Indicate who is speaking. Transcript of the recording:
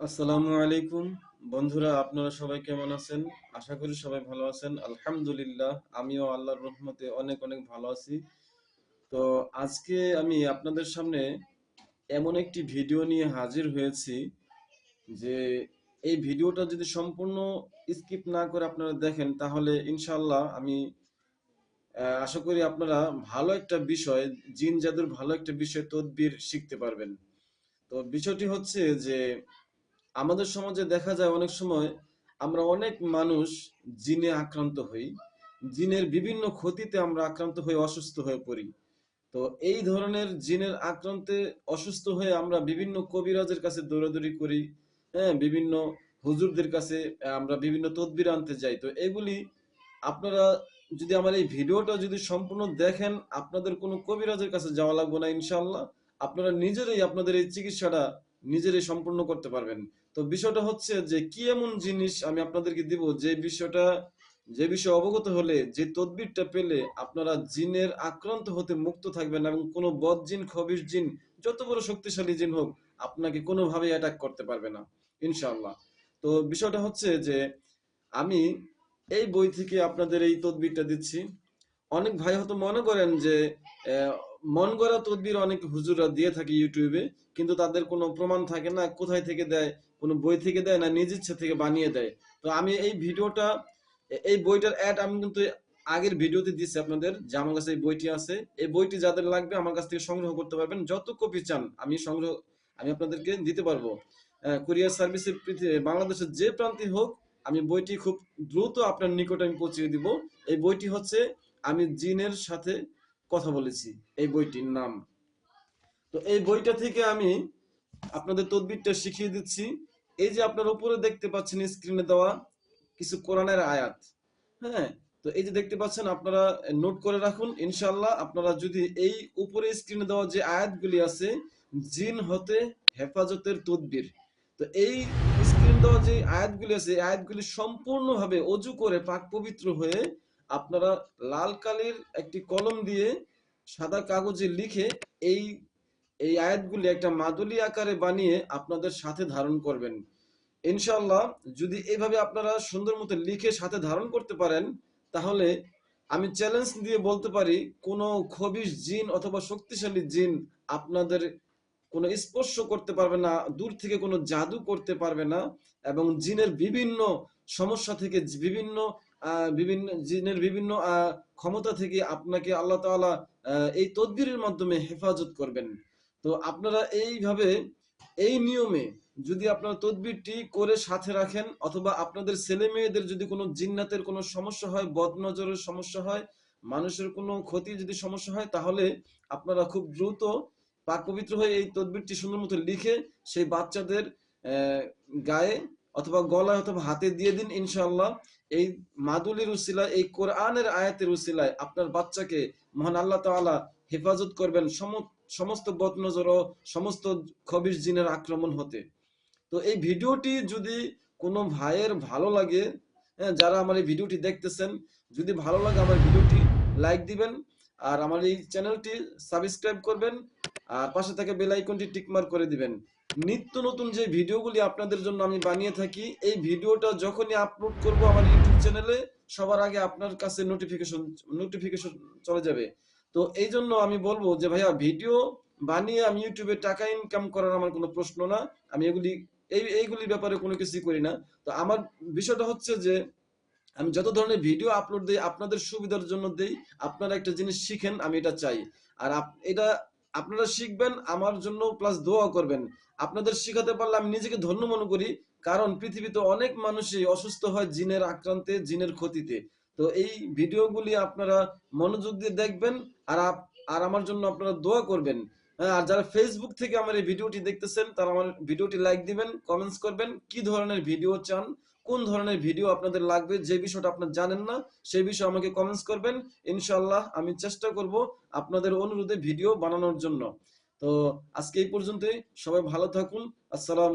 Speaker 1: আসসালামু আলাইকুম। বন্ধুরা, আপনারা সবাই কেমন আছেন? আশা করি সবাই ভালো আছেন। আলহামদুলিল্লাহ, আমিও আল্লাহর রহমতে অনেক অনেক ভালো আছি। তো আজকে আমি আপনাদের সামনে এমন একটি ভিডিও নিয়ে হাজির হয়েছি যে এই ভিডিওটা যদি সম্পূর্ণ স্কিপ না করে আপনারা দেখেন, তাহলে ইনশাল্লাহ আমি আশা করি আপনারা ভালো একটা বিষয়, জিন জাদুর ভালো একটা বিষয় তদবির শিখতে পারবেন। তো বিষয়টি হচ্ছে যে আমাদের সমাজে দেখা যায় অনেক সময় আমরা অনেক মানুষ জিনে আক্রান্ত হই। জিনের বিভিন্ন ক্ষতিতে আমরা আক্রান্ত হয়ে অসুস্থ হয়ে পড়ি। তো এই ধরনের জিনের আক্রান্তে অসুস্থ হয়ে আমরা বিভিন্ন কবিরাজের কাছে দৌড়াদৌড়ি করি হ্যাঁ বিভিন্ন হুজুরদের কাছে আমরা বিভিন্ন তদবির আনতে যাই। তো এগুলি আপনারা যদি আমার এই ভিডিওটা যদি সম্পূর্ণ দেখেন, আপনাদের কোনো কবিরাজের কাছে যাওয়া লাগবে না ইনশাল্লাহ আপনারা নিজেরাই আপনাদের এই চিকিৎসাটা নিজেরাই সম্পূর্ণ করতে পারবেন। তো বিষয়টা হচ্ছে যে কি এমন জিনিস আমি আপনাদেরকে দিব যে বিষয়টা, যে বিষয়ে অবগত হলে যে তদবিরটা পেলে আপনারা জিনের আক্রান্ত হতে মুক্ত থাকবেন এবং কোনো বদ জিন, খবির জিন, যত বড় শক্তিশালী জিন হোক, আপনাকে কোনোভাবেই অ্যাটাক করতে পারবে না ইনশাল্লাহ তো বিষয়টা হচ্ছে যে আমি এই বই থেকে আপনাদের এই তদবিরটা দিচ্ছি। অনেক ভাই হয়তো মনে করেন যে মন গড়া তদবির অনেক হুজুররা দিয়ে থাকে ইউটিউবে, কিন্তু তাদের কোনো প্রমাণ থাকে না কোথায় থেকে দেয়, কোনো বই থেকে দেয় না, নিজ ইচ্ছে থেকে বানিয়ে দেয়। তো আমি এই ভিডিওটা, এই বইটার অ্যাড আমি কিন্তু আগের ভিডিওতে দিচ্ছি আপনাদের, যে আমার কাছে এই বইটি আছে। এই বইটি যাদের লাগবে আমার কাছ থেকে সংগ্রহ করতে পারবেন। যত কপি চান আমি সংগ্রহ, আমি আপনাদেরকে দিতে পারব। কুরিয়ার সার্ভিসে বাংলাদেশের যে প্রান্তে হোক, আমি বইটি খুব দ্রুত আপনার নিকটে আমি পৌঁছে দিব। এই বইটি হচ্ছে আমি জিনের সাথে কথা বলেছি, এই বইটির নাম। তো এই বইটা থেকে আমি আপনাদের তদবিরটা শিখিয়ে দিচ্ছি। এই যে আপনার উপরে দেখতে পাচ্ছেন স্ক্রিনে দেওয়া কিছু কোরআনের আয়াত হ্যাঁ? তো এই যে দেখতে পাচ্ছেন, আপনারা নোট করে রাখুন ইনশাল্লাহ আপনারা যদি এই উপরে স্ক্রিনে দেওয়া যে আয়াতগুলি আছে, জিন হতে হেফাজতের তদবির। তো এই স্ক্রিন দেওয়া যে আয়াতগুলি আছে আয়াতগুলি সম্পূর্ণভাবে অজু করে পাক পবিত্র হয়ে আপনারা লাল কালির একটি কলম দিয়ে সাদা কাগজে লিখে এই এই আয়াতগুলি একটা মাদুলি আকারে বানিয়ে আপনাদের সাথে ধারণ করবেন। ইনশাল্লাহ যদি এভাবে আপনারা সুন্দর মতো লিখে সাথে ধারণ করতে পারেন, তাহলে আমি চ্যালেঞ্জ দিয়ে বলতে পারি, কোনো খবিশ জিন অথবা শক্তিশালী জিন আপনাদের কোনো স্পর্শ করতে পারবে না, দূর থেকে কোনো জাদু করতে পারবে না, এবং জিনের বিভিন্ন সমস্যা থেকে বিভিন্ন বিভিন্ন জিনের বিভিন্ন ক্ষমতা থেকে আপনাকে আল্লাহ আহ, এই তদবিরের মাধ্যমে হেফাজত করবেন। তো আপনারা এইভাবে এই নিয়মে যদি আপনার তদবিরটি করে সাথে রাখেন অথবা আপনাদের ছেলে মেয়েদের যদি কোনো জিন্নাতের কোনো সমস্যা হয় বদনজরের সমস্যা হয় মানুষের কোনো ক্ষতি যদি সমস্যা হয় তাহলে আপনারা খুব দ্রুত পাক পবিত্র হয়ে এই তদবিরটি সুন্দর মতো লিখে সেই বাচ্চাদের গায়ে অথবা গলায় অথবা হাতে দিয়ে দিন ইনশাল্লাহ এই মাদুলির উসিলায়, এই কোরআনের আয়াতের উসিলায় আপনার বাচ্চাকে মহান আল্লাহ তাআলা হেফাজত করবেন সম- সমস্ত বদনজর সমস্ত খবির জিনের আক্রমণ হতে। তো এই ভিডিওটি যদি কোনো ভাইয়ের ভালো লাগে হ্যাঁ যারা আমার এই ভিডিওটি দেখতেছেন, যদি ভালো লাগে আমার ভিডিওটি লাইক দিবেন, আর আমার এই চ্যানেলটি সাবস্ক্রাইব করবেন আর পাশে থাকা বেল আইকনটি টিকমার্ক করে দিবেন। নিত্য নতুন যে ভিডিওগুলি আপনাদের জন্য আমি বানিয়ে থাকি, এই ভিডিওটা যখনই আপলোড করব আমার ইউটিউব চ্যানেলে সবার আগে আপনার কাছে নোটিফিকেশন নোটিফিকেশন চলে যাবে। তো এই জন্য আমি বলব যে, ভাইয়া, ভিডিও বানিয়ে আমি ইউটিউবে টাকা ইনকাম করার আমার কোনো প্রশ্ন না। আমি এগুলি, এই, এইগুলির ব্যাপারে কোনো কিছুই করি না। তো আমার বিষয়টা হচ্ছে যে, আমি যত ধরনের ভিডিও আপলোড দিই, আপনাদের সুবিধার জন্য দেই, আপনারা একটা জিনিস শিখেন, আমি এটা চাই। আর এটা আপনারা শিখবেন আমার জন্য প্লাস দোয়া করবেন। আপনাদের শিখাতে পারলে আমি নিজেকে ধন্য মনে করি কারণ পৃথিবীতে অনেক মানুষই অসুস্থ হয় জিনের আক্রান্তে জিনের ক্ষতিতে। তো এই ভিডিওগুলি আপনারা মনোযোগ দিয়ে দেখবেন আর আর আমার জন্য আপনারা দোয়া করবেন। হ্যাঁ, আর যারা ফেসবুক থেকে আমার এই ভিডিওটি দেখতেছেন তারা আমার ভিডিওটি লাইক দিবেন কমেন্টস করবেন কি ধরনের ভিডিও চান কোন ধরনের ভিডিও আপনাদের লাগবে, যে বিষয়টা আপনার জানেন না, সেই বিষয়ে আমাকে কমেন্টস করবেন। ইনশাল্লাহ আমি চেষ্টা করব আপনাদের অনুরোধে ভিডিও বানানোর জন্য। তো আজকে এই পর্যন্তই। সবাই ভালো থাকুন। আসসালাম